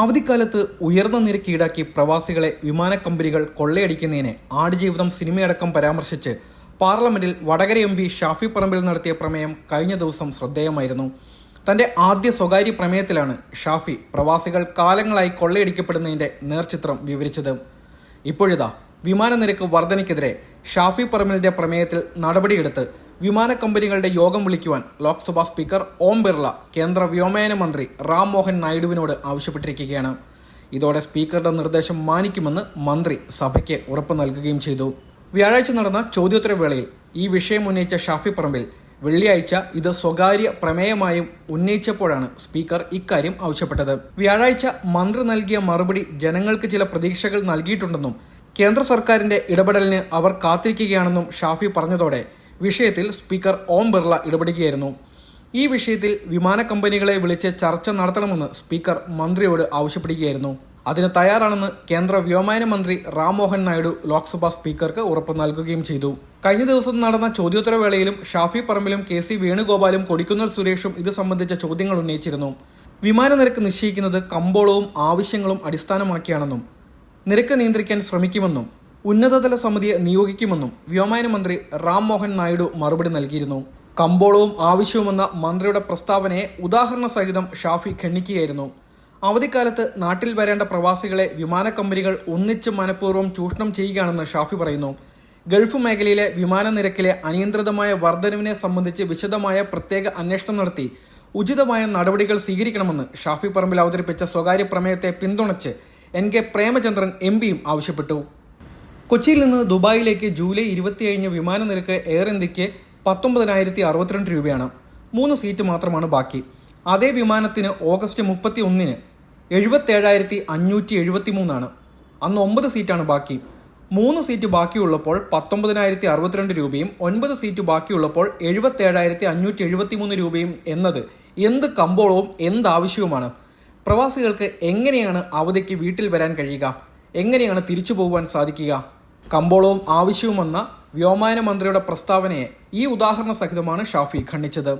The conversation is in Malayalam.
അവധിക്കാലത്ത് ഉയർന്ന നിരക്ക് ഈടാക്കി പ്രവാസികളെ വിമാന കമ്പനികൾ കൊള്ളയടിക്കുന്നതിനെ ആടുജീവിതം സിനിമയടക്കം പരാമർശിച്ച് പാർലമെന്റിൽ വടകര എം പി ഷാഫി പറമ്പിൽ നടത്തിയ പ്രമേയം കഴിഞ്ഞ ദിവസം ശ്രദ്ധേയമായിരുന്നു. തന്റെ ആദ്യ സ്വകാര്യ പ്രമേയത്തിലാണ് ഷാഫി പ്രവാസികൾ കാലങ്ങളായി കൊള്ളയടിക്കപ്പെടുന്നതിന്റെ നേർചിത്രം വിവരിച്ചത്. ഇപ്പോഴിതാ വിമാന നിരക്ക് വർധനയ്ക്കെതിരെ ഷാഫി പറമ്പിലിന്റെ പ്രമേയത്തിൽ നടപടിയെടുത്ത് വിമാന കമ്പനികളുടെ യോഗം വിളിക്കുവാൻ ലോക്സഭാ സ്പീക്കർ ഓം ബിർള കേന്ദ്ര വ്യോമയാന മന്ത്രി റാം മോഹൻ നായിഡുവിനോട് ആവശ്യപ്പെട്ടിരിക്കുകയാണ്. ഇതോടെ സ്പീക്കറുടെ നിർദ്ദേശം മാനിക്കുമെന്ന് മന്ത്രി സഭയ്ക്ക് ഉറപ്പ് നൽകുകയും ചെയ്തു. വ്യാഴാഴ്ച നടന്ന ചോദ്യോത്തരവേളയിൽ ഈ വിഷയം ഉന്നയിച്ച ഷാഫി പറമ്പിൽ വെള്ളിയാഴ്ച ഇത് സ്വകാര്യ പ്രമേയമായും ഉന്നയിച്ചപ്പോഴാണ് സ്പീക്കർ ഇക്കാര്യം ആവശ്യപ്പെട്ടത്. വ്യാഴാഴ്ച മന്ത്രി നൽകിയ മറുപടി ജനങ്ങൾക്ക് ചില പ്രതീക്ഷകൾ നൽകിയിട്ടുണ്ടെന്നും കേന്ദ്ര സർക്കാരിന്റെ ഇടപെടലിന് അവർ കാത്തിരിക്കുകയാണെന്നും ഷാഫി പറഞ്ഞതോടെ വിഷയത്തിൽ സ്പീക്കർ ഓം ബിർള ഇടപെടുകയായിരുന്നു. ഈ വിഷയത്തിൽ വിമാന കമ്പനികളെ വിളിച്ച് ചർച്ച നടത്തണമെന്ന് സ്പീക്കർ മന്ത്രിയോട് ആവശ്യപ്പെടുകയായിരുന്നു. അതിന് തയ്യാറാണെന്ന് കേന്ദ്ര വ്യോമയാന മന്ത്രി റാം മോഹൻ നായിഡു ലോക്സഭാ സ്പീക്കർക്ക് ഉറപ്പ് നൽകുകയും ചെയ്തു. കഴിഞ്ഞ ദിവസം നടന്ന ചോദ്യോത്തരവേളയിലും ഷാഫി പറമ്പിലും കെ സി വേണുഗോപാലും കൊടിക്കുന്നിൽ സുരേഷും ഇത് സംബന്ധിച്ച ചോദ്യങ്ങൾ ഉന്നയിച്ചിരുന്നു. വിമാന നിരക്ക് നിശ്ചയിക്കുന്നത് കമ്പോളവും ആവശ്യങ്ങളും അടിസ്ഥാനമാക്കിയാണെന്നും നിരക്ക് നിയന്ത്രിക്കാൻ ശ്രമിക്കുമെന്നും ഉന്നതതല സമിതിയെ നിയോഗിക്കുമെന്നും വ്യോമയാന മന്ത്രി റാം മോഹൻ നായിഡു മറുപടി നൽകിയിരുന്നു. കമ്പോളവും ആവശ്യവുമെന്ന മന്ത്രിയുടെ പ്രസ്താവനയെ ഉദാഹരണ സഹിതം ഷാഫി ഖണ്ഡിക്കുകയായിരുന്നു. അവധിക്കാലത്ത് നാട്ടിൽ വരേണ്ട പ്രവാസികളെ വിമാന കമ്പനികൾ ഒന്നിച്ച് മനഃപൂർവം ചൂഷണം ചെയ്യുകയാണെന്ന് ഷാഫി പറയുന്നു. ഗൾഫ് മേഖലയിലെ വിമാന നിരക്കിലെ അനിയന്ത്രിതമായ വർധനവിനെ സംബന്ധിച്ച് വിശദമായ പ്രത്യേക അന്വേഷണം നടത്തി ഉചിതമായ നടപടികൾ സ്വീകരിക്കണമെന്ന് ഷാഫി പറമ്പിൽ അവതരിപ്പിച്ച സ്വകാര്യ പ്രമേയത്തെ പിന്തുണച്ച് എൻ കെ പ്രേമചന്ദ്രൻ എം പിയും ആവശ്യപ്പെട്ടു. കൊച്ചിയിൽ നിന്ന് ദുബായിലേക്ക് ജൂലൈ ഇരുപത്തി കഴിഞ്ഞ വിമാന നിരക്ക് എയർ ഇന്ത്യയ്ക്ക് പത്തൊമ്പതിനായിരത്തി അറുപത്തിരണ്ട് രൂപയാണ്. മൂന്ന് സീറ്റ് മാത്രമാണ് ബാക്കി. അതേ വിമാനത്തിന് ഓഗസ്റ്റ് മുപ്പത്തി ഒന്നിന് എഴുപത്തേഴായിരത്തി അഞ്ഞൂറ്റി എഴുപത്തി മൂന്നാണ് അന്ന് ഒമ്പത് സീറ്റാണ് ബാക്കി. മൂന്ന് സീറ്റ് ബാക്കിയുള്ളപ്പോൾ പത്തൊമ്പതിനായിരത്തി അറുപത്തിരണ്ട് രൂപയും ഒൻപത് സീറ്റ് ബാക്കിയുള്ളപ്പോൾ എഴുപത്തേഴായിരത്തി അഞ്ഞൂറ്റി എഴുപത്തി മൂന്ന് രൂപയും എന്നത് എന്ത് കമ്പോളവും എന്താവശ്യവുമാണ് പ്രവാസികൾക്ക് എങ്ങനെയാണ് അവധിക്ക് വീട്ടിൽ വരാൻ കഴിയുക? എങ്ങനെയാണ് തിരിച്ചു പോകുവാൻ സാധിക്കുക? കമ്പോളവും ആവശ്യവുമെന്ന വ്യോമയാന മന്ത്രിയുടെ പ്രസ്താവനയെ ഈ ഉദാഹരണ സഹിതമാണ് ഷാഫി ഖണ്ഡിച്ചത്.